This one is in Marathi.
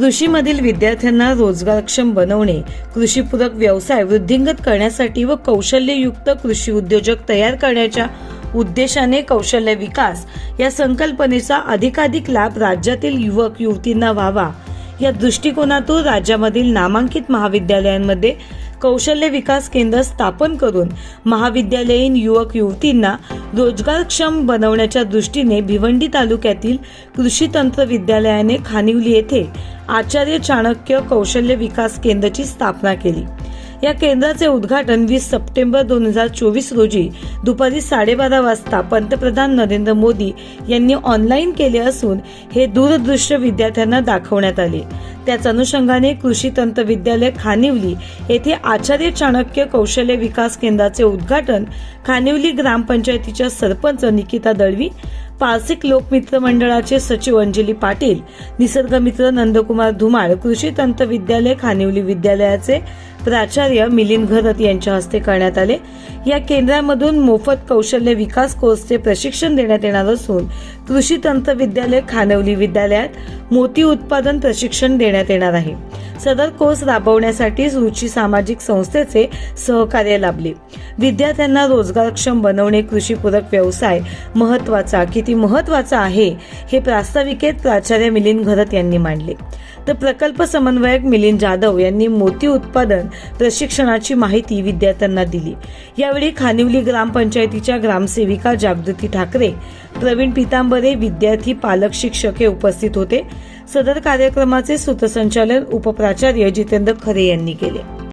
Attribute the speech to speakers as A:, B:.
A: कृषीमधील विद्यार्थ्यांना रोजगारक्षम बनवणे कृषीपूरक व्यवसाय वृद्धिंगत करण्यासाठी व कौशल्ययुक्त कृषी उद्योजक तयार करण्याच्या उद्देशाने कौशल्य विकास या संकल्पनेचा अधिकाधिक लाभ राज्यातील युवक युवतींना व्हावा. या दृष्टिकोनातून राज्यामधील नामांकित महाविद्यालयांमध्ये कौशल्य विकास केंद्र स्थापन करून महाविद्यालयीन युवक युवतींना रोजगारक्षम बनवण्याच्या दृष्टीने भिवंडी तालुक्यातील कृषी तंत्र विद्यालयाने खानिवली येथे आचार्य चाणक्य कौशल्य विकास केंद्राची स्थापना केली. या केंद्राचे उद्घाटन वीस सप्टेंबर दोन हजार चोवीस रोजी दुपारी साडेबारा वाजता पंतप्रधान नरेंद्र मोदी यांनी ऑनलाईन केले असून हे दूरदृश्य विद्यार्थ्यांना दाखवण्यात आले. त्याच अनुषंगाने कृषी तंत्र विद्यालय खानिवली येथे आचार्य चाणक्य कौशल्य विकास केंद्राचे उद्घाटन खानिवली ग्रामपंचायतीच्या सरपंच निकिता दळवी पारसिक लोकमित्र मंडळाचे सचिव अंजली पाटील निसर्गमित्र नंदकुमार धुमाळ कृषी तंत्र विद्यालय खानिवली विद्यालयाचे प्राचार्य मिलिंद घरत यांच्या हस्ते करण्यात आले. या केंद्रामधून मोफत कौशल्य विकास कोर्सचे प्रशिक्षण देण्यात येणार असून कृषी तंत्र विद्यालय खानवली विद्यालयात मोती उत्पादन प्रशिक्षण देण्यात येणार आहे. सदर कोर्स राबवण्यासाठी रुची सामाजिक संस्थेचे सहकार्य लाभले. विद्यार्थ्यांना रोजगारक्षम बनवणे कृषीपूरक व्यवसाय महत्त्वाचा किती महत्त्वाचा आहे हे प्रास्ताविकेत प्राचार्य मिलिंद घरत यांनी मांडले. तर प्रकल्प समन्वयक मिलिंद जाधव यांनी मोती उत्पादन प्रशिक्षणाची माहिती विद्यार्थ्यांना दिली. यावेळी खानिवली ग्रामपंचायतीच्या ग्रामसेविका जागृती ठाकरे प्रवीण पितांबरे विद्यार्थी पालक शिक्षक हे उपस्थित होते. सदर कार्यक्रमाचे सूत्रसंचालन उपप्राचार्य जितेंद्र खरे यांनी केले.